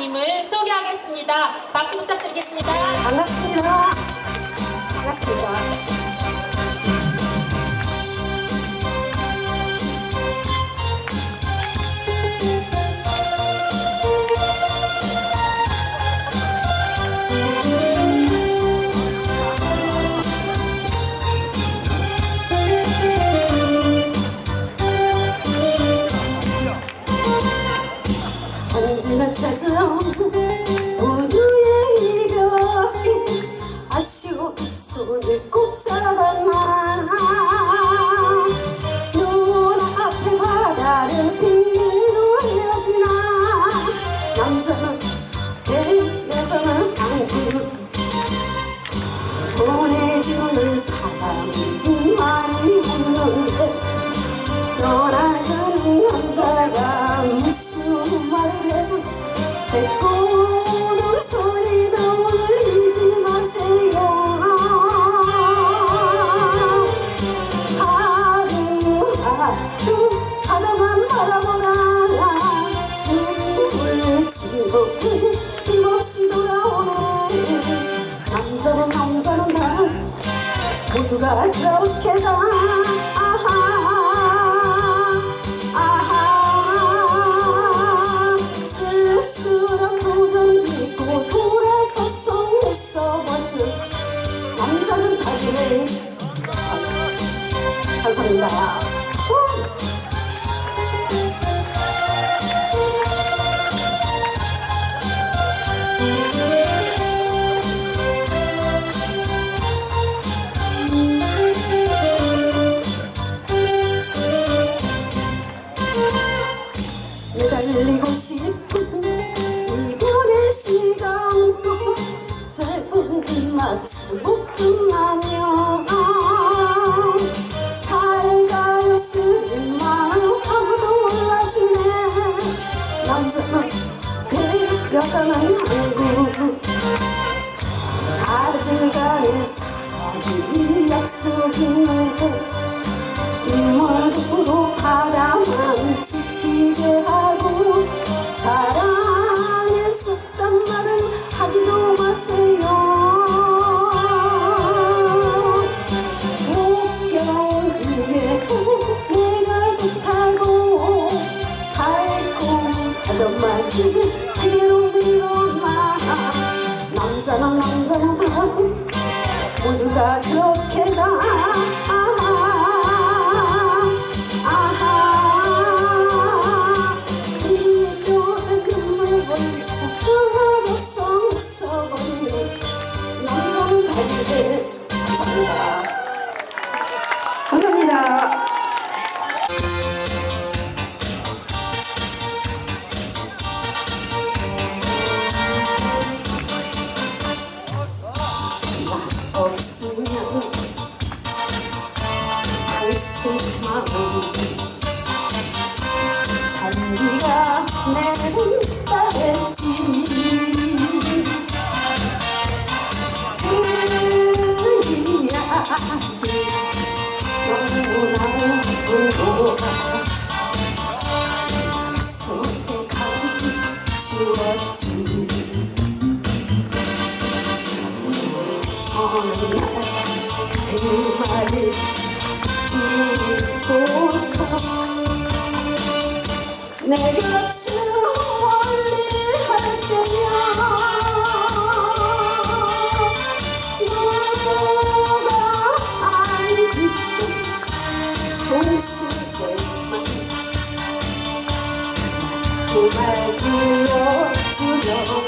여사님을 소개하겠습니다. 박수 부탁드리겠습니다. 반갑습니다. 반갑습니다. 지고 힘없이 돌아오네. 남자는 남자는 다 모두가 그렇게 다. 아하 아하. 쓸쓸한 도전 짓고 돌아서서 있어버리는 남자는 다 그래. 감사합니다 달리고 싶은 이번의 시간도 짧은 마치고 끝나면 잘 가요 쓰는 마음 아무도 몰라주네. 남자는 그 여자는 한국 아직가는 사랑이 약속이네 모 마음 잔디가 내린다 했지 그 이야기 너무나 울고가 속에 감추었지 어느 날그 말을 잊고서 내 곁을 멀리 할 때면 누가 알기도 손쉽게만 그말 들려주려고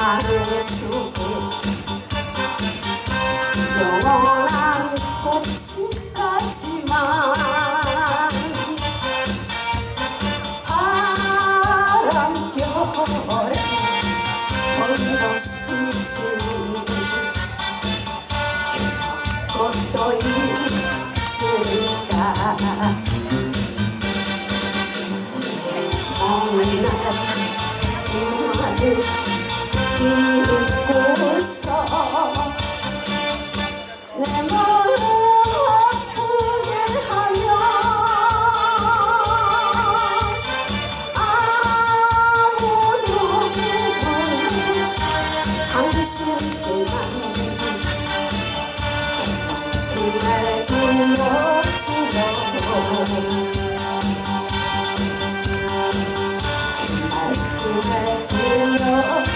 말을 속에 영원한 꽃이 가지만 있을 때만 그말 들려주려 그말 그말 들려주려